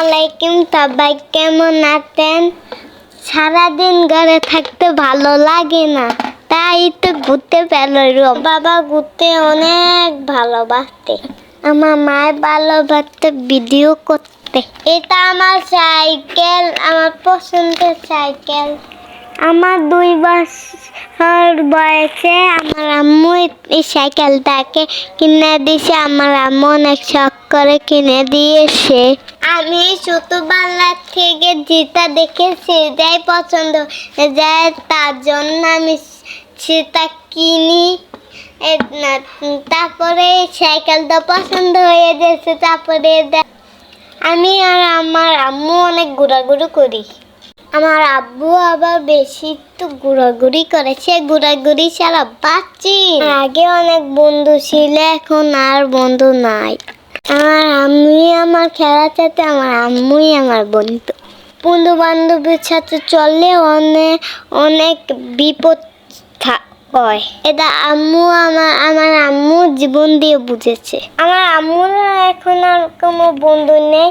আলাইকুম, সবাই কেমন আছেন? সারাদিন ঘরে থাকতে ভালো লাগে না, তাই তো ঘুরতে বেরোলাম বাবা ঘুরতে অনেক ভালোবাসতে আমার মায়ের ভালোবাসতে ভিডিও করতে। এটা আমার সাইকেল, আমার পছন্দের সাইকেল। আমার দুই বছর বয়সে আমার আম্মু এই সাইকেলটাকে কিনে দিয়েছে। আমার আম্মু অনেক শখ করে কিনে দিয়েছে। আমি ছোটবেলা থেকে যেটা দেখে সেটাই পছন্দ। যায় তার জন্য আমি সেটা কিনি। তারপরে সাইকেলটা পছন্দ হয়ে গেছে, তারপরে আমি আর আমার আম্মু অনেক ঘোরাঘুরি করি। আমার আব্বু আবার বেশি তো ঘোরাঘুরি করে, সে ঘোরাঘুরি ছাড়া পাচ্ছি আগে অনেক বন্ধু ছিল, এখন আর বন্ধু নাই। আমার আম্মুই আমার খেলার সাথে আমার আম্মুই আমার বন্ধু। বন্ধু বান্ধবের সাথে চললে অনেক অনেক বিপদ হয়। এটা আম্মু আমার আমার আম্মু জীবন দিয়ে বুঝেছে। আমার আম্মুর এখন আর কোনো বন্ধু নেই।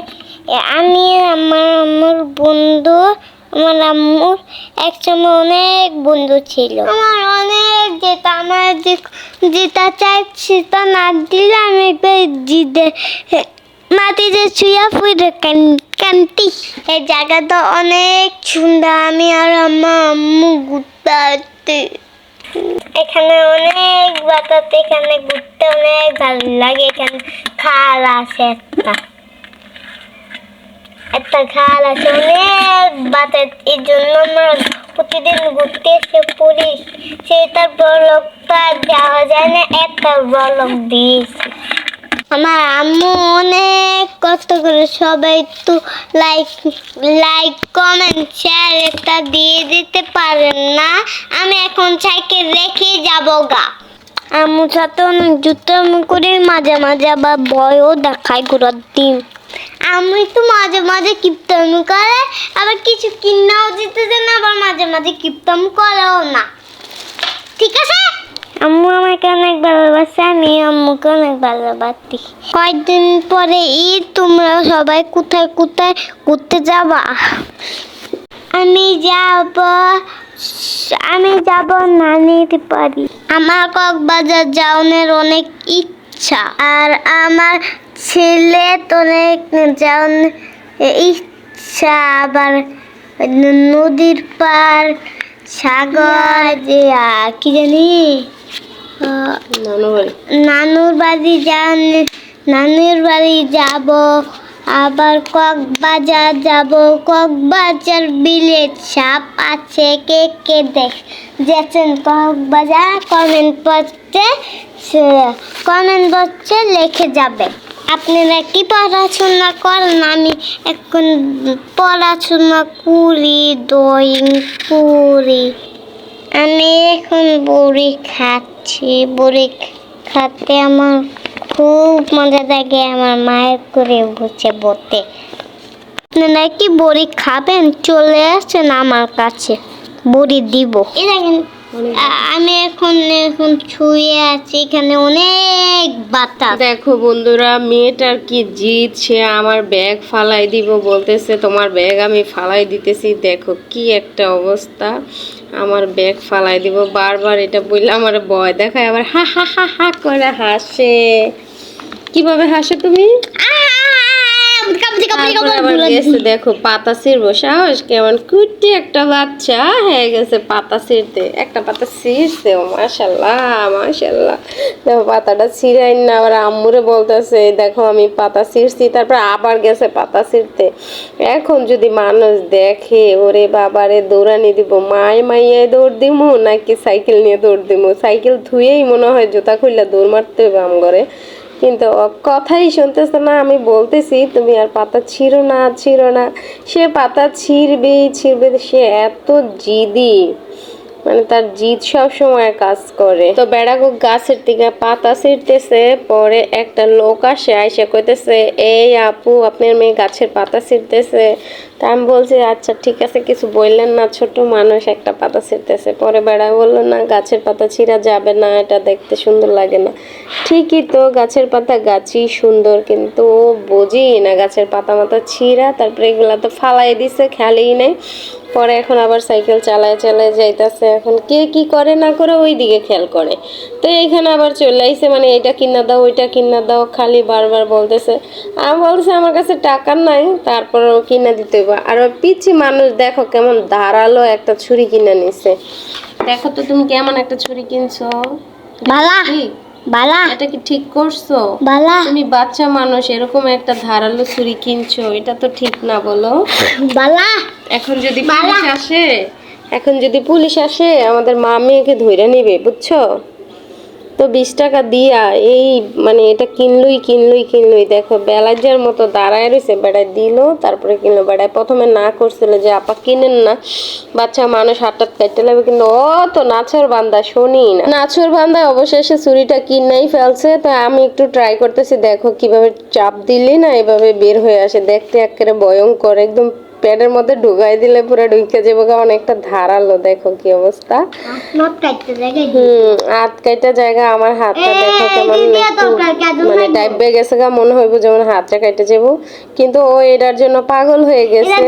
আমি আমার আম্মুর বন্ধু, আমার আম্মুর একসময় অনেক বন্ধু ছিল। আমার অনেক যেটা চাই সেটা না দিলে আমি জিদে মাটিতে শুয়ে ফুটে কান্তি? এই জায়গাটা অনেক সুন্দর। আমি আর আমার আম্মু ঘুরতে এখানে অনেক বাতাস, এখানে ঘুরতে অনেক ভালো লাগে। এখানে খাল আছে একটা। একটা খাল আছে, অনেক বাতাস এই জন্য আমরা প্রতিদিন ঘুরতে এসে পড়ি। সেটার বলকটা যাওয়া যায় না, একটা বলক দিয়েছি। আমার আম্মু অনেক কষ্ট করে সবাই একটু লাইক লাইক কমেন্ট শেয়ার এটা দিয়ে দিতে পারেন না। আমি এখন সাইকেল রেখে যাব গা। আম্মু সাথে অনেক যুদ্ধ করে মাঝে মাঝে আবার ভয়ও দেখায় ঘোরার দিন। আমি তো মাঝে মাঝে কিপ্তম করে আবার কিছু কিনাও দিতে দেন আবার মাঝে মাঝে কিপ্তম করেও না। ঠিক আছে? আম্মু আমাকে অনেক ভালোবাসে আমি আম্মুকে অনেক ভালোবাসি। কয়েকদিন পরে ঈদ তোমরা সবাই কোথায় কোথায় ঘুরতে যাবা? আমি যাব আমি যাব নানির বাড়ি। আমার কক্সবাজার যাওয়ার অনেক ইচ্ছা আর আমার ছেলে তো অনেক যাওয়ার ইচ্ছা আবার নদীর পার সাগর যে কি জানি নানুর বাড়ি যান নানুর বাড়ি যাব আবার কক্সবাজার যাব কক্সবাজার বিলে সাপ আছে কে কে দেখ যেছেন কক্সবাজার কমেন্ট বক্সে কমেন্ট বক্সে লিখে যাবে আপনারা কি পড়াশোনা করেন? আমি এখন পড়াশোনা করি, ড্রয়িং করি। আমি এখন বড়ি খাচ্ছি। বড়ি খাতে আমার খুব মজা লাগে। আমার মায়ের করে বসে বতে আপনারা কি বড়ি খাবেন? চলে আসেন আমার কাছে। বড়ি দিব। আ- আমি এখন এখন ছুঁয়ে আছি এখানে অনেক বাতাস। দেখো বন্ধুরা মেয়েটার কি জিদ সে আমার ব্যাগ ফালাই দিব বলতেছে তোমার ব্যাগ আমি ফালাই দিতেছি। দেখো কি একটা অবস্থা আমার ব্যাগ ফালাই দিব। বারবার এটা বললে আমার ভয় দেখায় আবার হা হা হা হা করে হাসে। কীভাবে হাসে তুমি? দেখো পাতা ছিঁড়বো সাহস কেমন কুটি একটা বাচ্চা হয়ে গেছে পাতা ছিঁড়তে। একটা পাতা ছিঁড়ছে ও মাশাল্লাহ মাশাল্লাহ। দেখো পাতাটা ছিঁড়াই না আবার আম্মুরে বলতেছে দেখো আমি পাতা ছিঁড়ছি। তারপর আবার গেছে পাতা ছিঁড়তে। এখন যদি মানুষ দেখে ওরে বাবারে দৌড়ানি দিব মায় মাইয়ায় দৌড় দিমু নাকি সাইকেল নিয়ে দৌড় দিমু? সাইকেল ধুয়েই মনে হয় জুতা খুললে দৌড় মারতে হবে আম ঘরে কিন্তু কথাই শুনতেছে না, আমি বলতেছি, তুমি আর পাতা ছিঁড়ো না ছিঁড়ো না। সে পাতা ছিঁড়বেই, ছিঁড়বে, সে এত জিদি। মানে তার জিদ সব সময় কাজ করে। তো বেড়াগো গাছের দিকে পাতা ছিঁড়তেছে, পরে একটা লোক আসে, আইসে কইতেছে, এই আপু আপনার মেয়ে গাছের পাতা ছিঁড়তেছে? তা আমি বলছি আচ্ছা ঠিক আছে, কিছু বললেন না, ছোট মানুষ একটা পাতা ছিঁড়তেছে। পরে বেড়া বলল, না, গাছের পাতা ছিঁড়া যাবে না, এটা দেখতে সুন্দর লাগে না। ঠিকই তো, গাছের পাতা গাছই সুন্দর, কিন্তু ও বোঝেই না গাছের পাতা মাথা ছিঁড়া, তারপরে এগুলা তো ফালাই দিছে, খেয়ালই নেই। পরে এখন আবার সাইকেল চালায় চালায় যাইতাছে এখন। কে কি করে না করে ওই দিকে খেয়াল করে। তো এইখানে আবার চলে আইসে মানে এটা কিনা দাও ওইটা কিনা দাও খালি বারবার বলতেছে। আমি বলছি আমার কাছে টাকা নাই তারপর ও কিনা দিতে হবে আর ওই পিচ্ছি মানুষ দেখো কেমন ধারালো একটা ছুরি কিনে নিছে। দেখো তো তুমি কেমন একটা ছুরি কিনছো। ঠিক বালা। এটা কি ঠিক করছ? বালা। তুমি বাচ্চা মানুষ এরকম একটা ধারালো ছুরি কিনছো এটা তো ঠিক না বলো। বালা। এখন যদি পুলিশ আসে এখন যদি পুলিশ আসে আমাদের মা মেয়েকে ধরে নেবে বুঝছ? তো বিশ টাকা দিয়া এই মানে এটা কিনলুই কিনলুই কিনলুই। দেখো বেলাজার মতো দাঁড়ায় রয়েছে, বেড়ায় দিল, তারপরে কিনলো, বেড়ায় প্রথমে না করছিল যে, আপা, কিনেন না। বাচ্চা মানুষ হাটাত কাটতে লাগবে, কিন্তু ও তো নাচর বান্দা শুনি না। নাচর বান্দা অবশেষে ছুরিটা কিনাই ফেলছে, তো আমি একটু ট্রাই করতেছি, দেখো কীভাবে চাপ দিলি না এভাবে বের হয়ে আসে। দেখতে একেবারে ভয়ঙ্কর, একদম প্যাডের মধ্যে ঢুকাই দিলে পুরো ঢুকে যাব অনেকটা ধারালো দেখো কি অবস্থা। হুম আটকাইটা জায়গা আমার হাতটা দেখো কেমন মানে টাইপ বেয়ে গেছে গা মনে হইব যেমন হাতটা কাটে যাব। কিন্তু ও এটার জন্য পাগল হয়ে গেছে।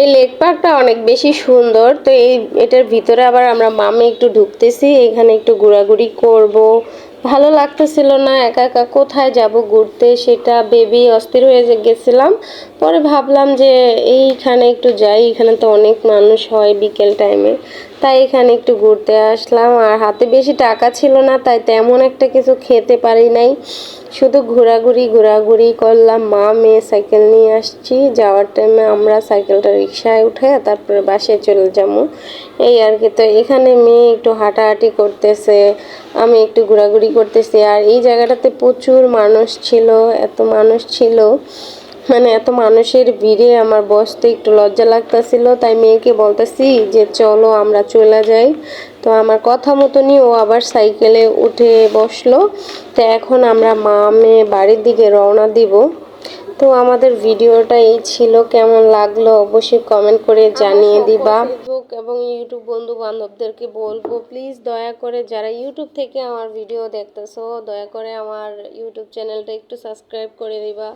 এই লেক পার্কটা অনেক বেশি সুন্দর তো এই এটার ভিতরে আবার আমরা মামে একটু ঢুকতেছি এখানে একটু ঘোরাঘুরি করব। ভালো লাগতেছিল না, একা একা কোথায় যাব ঘুরতে সেটা বেবি অস্থির হয়ে গেছিলাম। পরে ভাবলাম যে এইখানে একটু যাই, এখানে তো অনেক মানুষ হয় বিকেল টাইমে তাই এখানে একটু ঘুরতে আসলাম। আর হাতে বেশি টাকা ছিল না, তাই তেমন একটা কিছু খেতে পারি নাই। শুধু ঘোরাঘুরি ঘোরাঘুরি করলাম। মা, মেয়ে সাইকেল নিয়ে আসছি। যাওয়ার টাইমে আমরা সাইকেলটা রিক্সায় উঠে তারপরে বাসায় চলে যাব। এই আর কি। তো এখানে মেয়ে একটু হাঁটাহাঁটি করতেছে, আমি একটু ঘোরাঘুরি করতেছি। আর এই জায়গাটাতে প্রচুর মানুষ ছিল, এত মানুষ ছিল। মানে এত মানুষের ভিড়ে আমার বসতে একটু লজ্জা লাগতেছিল তাই মেয়েকে বলতেছি যে চলো আমরা চলে যাই। তো আমার কথা মতনই ও আবার সাইকেলে উঠে বসল। তো এখন আমরা মা মেয়ে বাড়ির দিকে রওনা দিব। তো আমাদের ভিডিওটা এই ছিল কেমন লাগল অবশ্যই কমেন্ট করে জানিয়ে দিবা। ফেসবুক এবং ইউটিউব বন্ধু বান্ধবদেরকে বলব প্লিজ দয়া করে যারা ইউটিউব থেকে আমার ভিডিও দেখতেছো দয়া করে আমার ইউটিউব চ্যানেলটা একটু সাবস্ক্রাইব করে দিবা।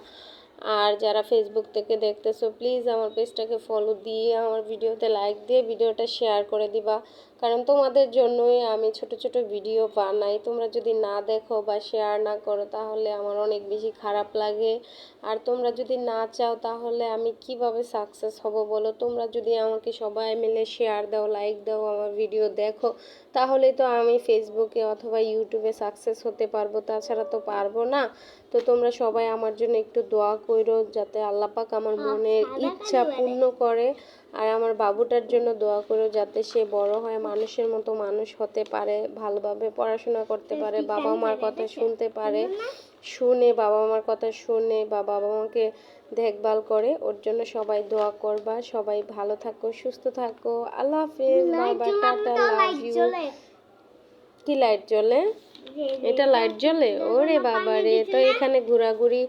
আর যারা ফেসবুক থেকে দেখতেছো প্লিজ আমার পেজটাকে ফলো দিয়ে আমার ভিডিওতে লাইক দিয়ে ভিডিওটা শেয়ার করে দিবা। কারণ তোমাদের জন্যই আমি ছোট ছোট ভিডিও বানাই। তোমরা যদি না দেখো বা শেয়ার না করো, তাহলে আমার অনেক বেশি খারাপ লাগে। আর তোমরা যদি না চাও, তাহলে আমি কীভাবে সাকসেস হব বলো? তোমরা যদি আমাকে সবাই মিলে শেয়ার দাও লাইক দাও, আমার ভিডিও দেখো, তাহলে তো আমি ফেসবুকে অথবা ইউটিউবে সাকসেস হতে পারব। তাছাড়া তো পারব না। তো তোমরা সবাই আমার জন্য একটু দোয়া করো যাতে আল্লাহ পাক আমার মনের ইচ্ছা পূর্ণ করে। আর আমার বাবুটার জন্য দোয়া করো যাতে সে বড় হয় মানুষের মতো মানুষ হতে পারে ভালোভাবে পড়াশোনা করতে পারে বাবা মার কথা শুনতে পারে শুনে বাবা মার কথা শুনে বা বাবা মাকে দেখভাল করে ওর জন্য সবাই দোয়া করবা। সবাই ভালো থাকো সুস্থ থাকো। আল্লাহ হাফেজ। বাবা টাটা লাভ ইউ কি লাইট জ্বলে? এটা লাইট জ্বলে? ওরে বাবা রে, তো এখানে ঘোরাঘুরি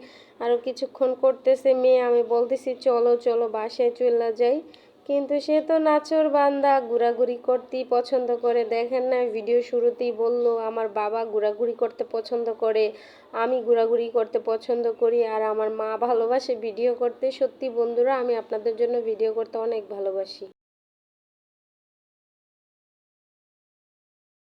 আরও কিছুক্ষণ করতেছে মেয়ে। আমি বলতেছি, চলো চলো, বাসায় চলে যাই। কিন্তু সে তো নাচর বান্দা, ঘোরাঘুরি করতেই পছন্দ করে। দেখেন না ভিডিও শুরুতেই বলল, আমার বাবা ঘোরাঘুরি করতে পছন্দ করে, আমি ঘোরাঘুরি করতে পছন্দ করি, আর আমার মা ভালোবাসে ভিডিও করতে। সত্যি বন্ধুরা, আমি আপনাদের জন্য ভিডিও করতে অনেক ভালোবাসি।